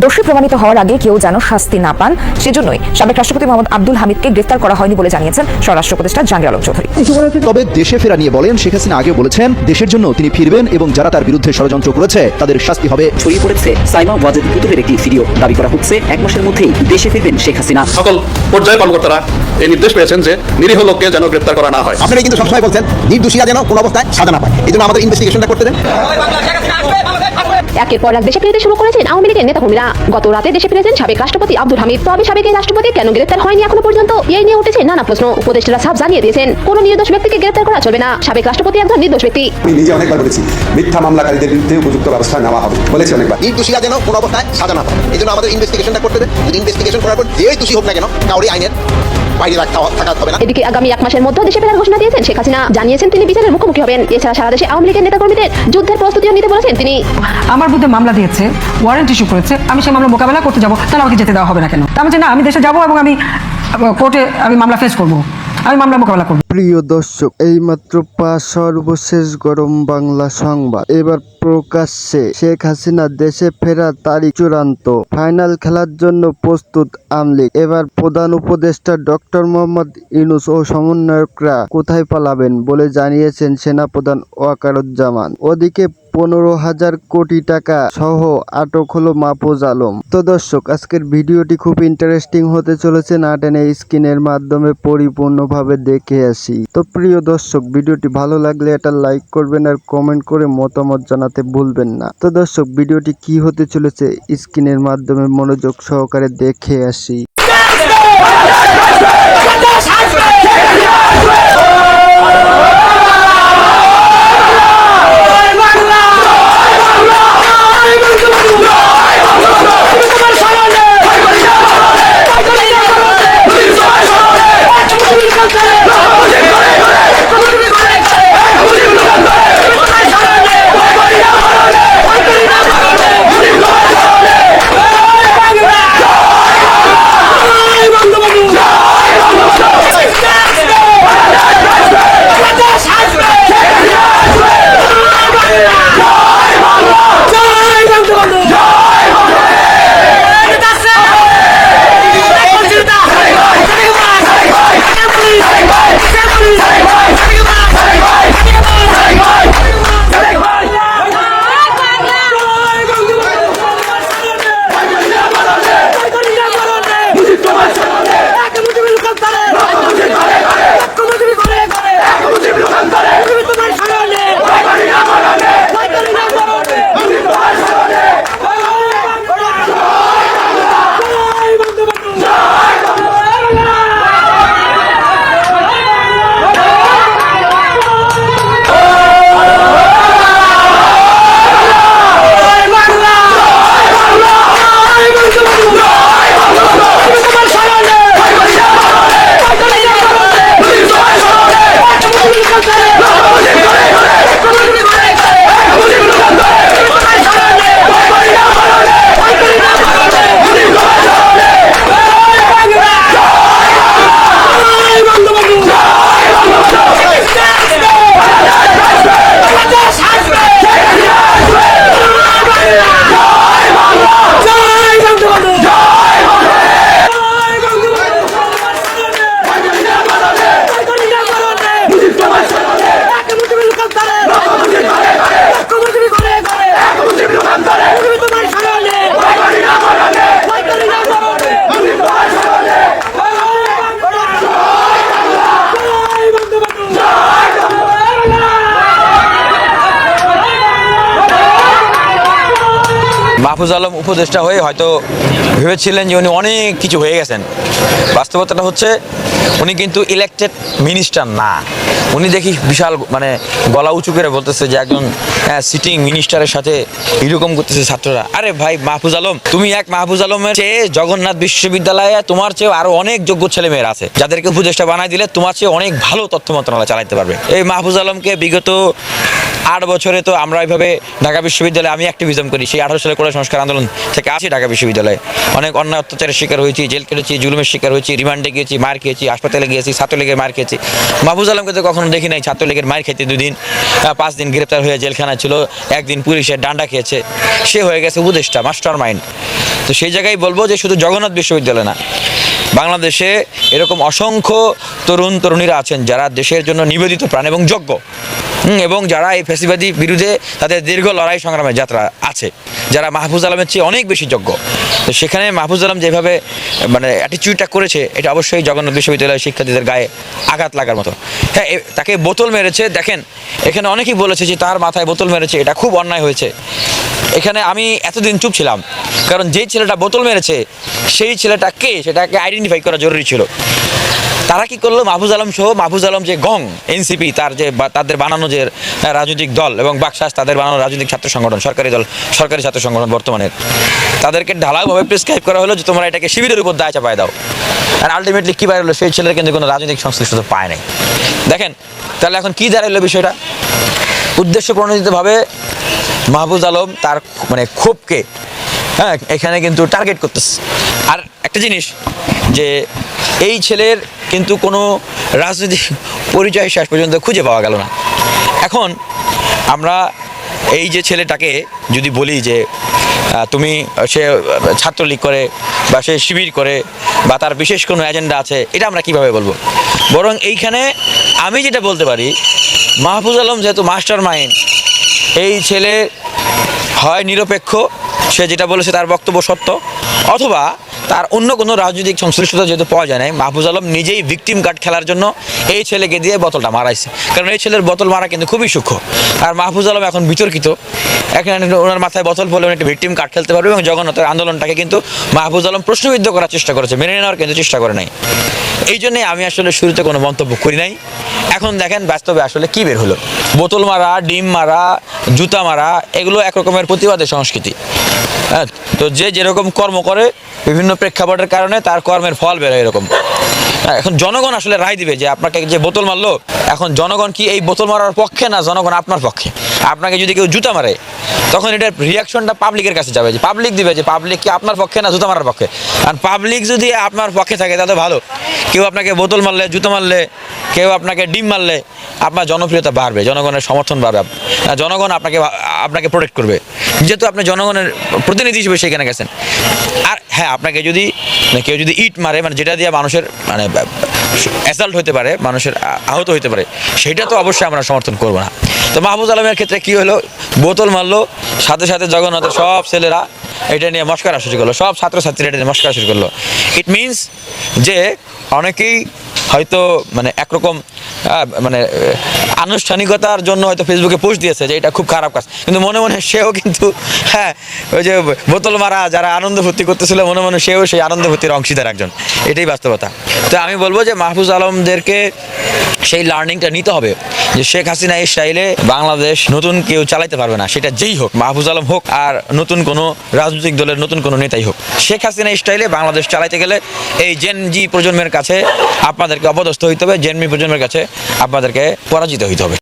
দোষী প্রমাণিত হওয়ার আগে কেউ যেন শাস্তি না পান সেজন্যই সাবেক রাষ্ট্রপতি মোহাম্মদ আব্দুল হামিদকে গ্রেফতার করা হয়নি বলে জানিয়েছেন স্বরাষ্ট্র উপদেষ্টা জাহাঙ্গীর আলম চৌধুরী। তবে দেশে ফেরা নিয়ে বলেন শেখ হাসিনা আগে বলেছেন দেশের জন্য তিনি ফিরবেন এবং যারা তার বিরুদ্ধে ষড়যন্ত্র করেছে তাদের শাস্তি হবে। ছড়িয়ে পড়েছে সাইমা ওয়াজেদ কুতুবের একটি ভিডিও। দাবি করা হচ্ছে এক মাসের মধ্যেই দেশে ফিরবেন শেখ হাসিনা। সকল পর্যায়ের কর্মকর্তারা এই নির্দেশ পেয়েছেন যে নিরীহ লোককে যেন গ্রেপ্তার করা না হয়। আপনারা কিন্তু সবসময় বলছেন নির্দোষীরা যেন কোনো অবস্থায় সাজা না পায়। এই জন্য আমাদের ইনভেস্টিগেশনটা করতে দেন। একের পর এক দেশে ফিরতে শুরু করেছেন আওয়ামী লীগের নেতাকর্মীরা গত রাতে দেশে ফিরেছেন সাবেক রাষ্ট্রপতি আব্দুল হামিদ। তবে সাবেক এই রাষ্ট্রপতি কেন গ্রেপ্তার হয়নি এখনও পর্যন্ত? এই নিয়ে উঠেছে নানা প্রশ্ন। উপদেষ্টারা সাফ জানিয়ে দিয়েছেন কোন নির্দোষ ব্যক্তিকে গ্রেপ্তার করা চলবে না। সাবেক রাষ্ট্রপতি একজন নির্দোষ ব্যক্তি। আমি নিজে অনেকবার বলেছি মিথ্যা মামলাকারীদের বিরুদ্ধে উপযুক্ত ব্যবস্থা নেওয়া হবে। বলেছি অনেকবার। নির্দোষীরা যেন কোনো অবস্থায় সাজা না পায়। এই জন্য আমাদের ইনভেস্টিগেশনটা করতে হবে ইনভেস্টিগেশন করার পর যেই দোষী হোক না কেন কাউরি আইনের বাইরে রাখা থাকা হবে না। এদিকে আগামী এক মাসের মধ্যে দেশে ফেরার ঘোষণা দিয়েছেন শেখ হাসিনা। জানিয়েছেন তিনি বিচারের মুখোমুখি হবেন। এছাড়া সারা দেশে আওয়ামী লীগের নেতাকর্মীদের যুদ্ধের প্রস্তুতিও নিতে বলেছেন তিনি। আমার বিরুদ্ধে মামলা দিয়েছে ওয়ারেন্ট ইস্যু করেছে আমি সেই মামলা মোকাবেলা করতে যাব তাহলে আমাকে যেতে দেওয়া হবে না কেন? তা আমি বলছি, না আমি দেশে যাব এবং আমি কোর্টে আমি মামলা ফেস করব। আমি মামলা মোকাবেলা করব। প্রিয় দর্শক, এইমাত্র পাঁচ সর্বশেষ গরম বাংলা সংবাদ। এবার প্রকাশ্যে শেখ হাসিনা দেশে ফেরার তারিখ চূড়ান্ত। ফাইনাল খেলার জন্য প্রস্তুত আমলিগ। এবার প্রধান উপদেষ্টা ডক্টর মোহাম্মদ ইউনুস ও সমন্বয়করা কোথায় পালাবেন বলে জানিয়েছেন সেনাপ্রধান ওয়াকারুজ্জামান। ওদিকে পনেরো হাজার কোটি টাকা সহ আটক হলো মাহফুজ আলম। তো দর্শক, আজকের ভিডিওটি খুব ইন্টারেস্টিং হতে চলেছে না টেনে স্ক্রিনের মাধ্যমে পরিপূর্ণভাবে দেখে আসি। তো প্রিয় দর্শক, ভিডিওটি ভালো লাগলে এটা লাইক করবেন আর কমেন্ট করে মতামত জানাতে ভুলবেন না। তো দর্শক, ভিডিওটি কি হতে চলেছে স্ক্রিনের মাধ্যমে মনোযোগ সহকারে দেখে আসি। মাহফুজ আলম উপদেষ্টা হয়ে হয়তো ভেবেছিলেন যে উনি অনেক কিছু হয়ে গেছেন। বাস্তবতাটা হচ্ছে, উনি কিন্তু ইলেকটেড মিনিস্টার না। উনি দেখি বিশাল মানে গলা উঁচু করে বলতেছে যে একজন সিটিং মিনিস্টারের সাথে এরকম করতেছে ছাত্ররা। আরে ভাই, মাহফুজ আলম, তুমি এক মাহফুজ আলমের চেয়ে জগন্নাথ বিশ্ববিদ্যালয়ে তোমার চেয়ে আরও অনেক যোগ্য ছেলে মেয়েরা আছে। যাদেরকে উপদেষ্টা বানাই দিলে তোমার চেয়ে অনেক ভালো তথ্য মন্ত্রণালয় চালাইতে পারবে। এই মাহফুজ আলমকে বিগত আট বছরে তো আমরা এইভাবে ঢাকা বিশ্ববিদ্যালয়ে আমি অ্যাক্টিভিজম করি। সেই আঠারো সালে কোটা সংস্কার আন্দোলন থেকে আসি ঢাকা বিশ্ববিদ্যালয়ে। অনেক অন্যায় অত্যাচারের শিকার হয়েছি, জেল কেটেছি জুলুমের শিকার হয়েছি, রিমান্ডে গিয়েছি, মার খেয়েছি, হাসপাতালে গিয়েছি, ছাত্রলীগের মার খেয়েছি। মাহফুজ আলমকে তো কখনো দেখি নাই, ছাত্রলীগের মার খেতে দুদিন পাঁচ দিন গ্রেপ্তার হয়ে জেলখানা ছিল, একদিন পুলিশের ডান্ডা খেয়েছে। সে হয়ে গেছে উপদেষ্টা, মাস্টার মাইন্ড। তো সেই জায়গায় বলব যে শুধু জগন্নাথ বিশ্ববিদ্যালয় না, বাংলাদেশে এরকম অসংখ্য তরুণ, তরুণীরা আছেন যারা দেশের জন্য নিবেদিত প্রাণ এবং যোগ্য। এবং যারা এই ফেসিবাদী বিরুদ্ধে তাদের দীর্ঘ লড়াই সংগ্রামের যাত্রা আছে, যারা মাহফুজ আলমের চেয়ে অনেক বেশি যোগ্য। তো সেখানে মাহফুজ আলম যেভাবে মানে অ্যাটিচিউডটা করেছে, এটা অবশ্যই জগন্নাথ বিশ্ববিদ্যালয়ের শিক্ষার্থীদের গায়ে আঘাত লাগার মতো। হ্যাঁ তাকে বোতল মেরেছে, দেখেন, এখানে অনেকেই বলেছে যে তার মাথায় বোতল মেরেছে, এটা খুব অন্যায় হয়েছে। এখানে আমি এতদিন চুপ ছিলাম। কারণ যেই ছেলেটা বোতল মেরেছে, সেই ছেলেটা কে? সেটাকে আইডেন্টিফাই করা জরুরি ছিল। তারা কি করল? মাহফুজ আলম সহ মাহফুজ আলম যে গং এনসিপি তার যে তাদের বানানো যে রাজনৈতিক দল এবং বাকশাস, তাদের বানানো রাজনৈতিক ছাত্র সংগঠন, সরকারি দল, সরকারি ছাত্র সংগঠন বর্তমানে। তাদেরকে ঢালাওভাবে প্রেসক্রাইব করা হলো যে, তোমরা এটাকে শিবিরের উপর দায় চাপায় দাও। আর আলটিমেটলি কী বাইরে হলো সেই ছেলের কিন্তু কোনো রাজনৈতিক সংশ্লিষ্টতা পায় নাই। দেখেন, তাহলে এখন কি দাঁড়াইলো বিষয়টা? উদ্দেশ্য প্রণোদিতভাবে মাহফুজ আলম তার মানে ক্ষোভকে হ্যাঁ এখানে কিন্তু টার্গেট করতেছে। আর একটা জিনিস যে এই ছেলের কিন্তু কোনো রাজনৈতিক পরিচয় শেষ পর্যন্ত খুঁজে পাওয়া গেল না। এখন আমরা এই যে ছেলেটাকে যদি বলি যে তুমি সে ছাত্রলীগ করে বা সে শিবির করে বা তার বিশেষ কোনো এজেন্ডা আছে, এটা আমরা কীভাবে বলব? বরং এইখানে আমি যেটা বলতে পারি মাহফুজ আলম যেহেতু মাস্টার মাইন্ড এই ছেলে হয় নিরপেক্ষ, সে যেটা বলেছে তার বক্তব্য সত্য। অথবা তার অন্য কোনো রাজনৈতিক সংশ্লিষ্টতা যেহেতু পাওয়া যায় নাই, মাহফুজ আলম নিজেই ভিকটিম কার্ড খেলার জন্য এই ছেলেকে দিয়ে বোতলটা মারাইছে। কারণ এই ছেলের বোতল মারা কিন্তু খুবই সূক্ষ্ম। আর মাহফুজ আলম এখন বিতর্কিত। এখানে ওনার মাথায় বোতল পড়লে একটা ভিকটিম কার্ড খেলতে পারবে এবং জগন্নাথের আন্দোলনটাকে কিন্তু মাহফুজ আলম প্রশ্নবিদ্ধ করার চেষ্টা করেছে, মেনে নেওয়ার কিন্তু চেষ্টা করে নাই। এই জন্যে আমি আসলে শুরুতে কোনো মন্তব্য করি নাই। এখন দেখেন বাস্তবে আসলে কি বের হলো? বোতল মারা ডিম মারা জুতা মারা এগুলো একরকমের প্রতিবাদের সংস্কৃতি। হ্যাঁ তো যে যেরকম কর্ম করে বিভিন্ন প্রেক্ষাপটের কারণে তার কর্মের ফল এরকম হ্যাঁ, এখন জনগণ আসলে রায় দিবে যে আপনাকে যে বোতল মারলো, এখন জনগণ কি এই বোতল মারার পক্ষে না জনগণ আপনার পক্ষে? আপনাকে যদি কেউ জুতা মারে, তখন এটার রিয়াকশনটা পাবলিকের কাছে যাবে যে পাবলিক দিবে যে পাবলিক কি আপনার পক্ষে না জুতা মারার পক্ষে? আর পাবলিক যদি আপনার পক্ষে থাকে, তাহলে ভালো। কেউ আপনাকে বোতল মারলে, জুতো মারলে, কেউ আপনাকে ডিম মারলে, আপনার জনপ্রিয়তা বাড়বে, জনগণের সমর্থন বাড়বে। জনগণ আপনাকে আপনাকে প্রোটেক্ট করবে। যেহেতু আপনি জনগণের প্রতিনিধি হিসেবে সেখানে গেছেন। আর হ্যাঁ আপনাকে যদি কেউ যদি ইট মারে মানে যেটা দিয়ে মানুষের মানে অ্যাসাল্ট হতে পারে, মানুষের আহত হতে পারে, সেটা তো অবশ্যই আমরা সমর্থন করব না। তো মাহবুজ আলমের ক্ষেত্রে কি হলো? বোতল মারলো, সাথে সাথে জগন্নাথের সব ছেলেরা এটা নিয়ে মস্কারা শুরু করল, সব ছাত্রছাত্রীরা এটা নিয়ে মস্কারা শুরু করল। ইট মিনস যে অনেকেই হয়তো মানে একরকম মানে আনুষ্ঠানিকতার জন্য হয়তো ফেসবুকে পোস্ট দিয়েছে যে এটা খুব খারাপ কাজ। কিন্তু মনে মনে সেও কিন্তু হ্যাঁ ওই যে বোতল মারা, যারা আনন্দ ফুর্তি করতেছিল, মনে মনে সেও সেই আনন্দ ফুর্তির অংশীদার একজন। এটাই বাস্তবতা। তো আমি বলব যে মাহফুজ আলমদেরকে সেই লার্নিংটা নিতে হবে। যে শেখ হাসিনা এই স্টাইলে বাংলাদেশ নতুন কেউ চালাইতে পারবে না। সেটা যেই হোক, মাহফুজ আলম হোক আর নতুন কোনো রাজনৈতিক দলের নতুন কোনো নেতাই হোক। শেখ হাসিনা স্টাইলে বাংলাদেশ চালাইতে গেলে এই জেন জি প্রজন্মের কাছে আপনাদেরকে অপদস্থ হইতে হবে। জেনমি প্রজন্মের কাছে আপনাদেরকে পরাজিত হইতে হবে।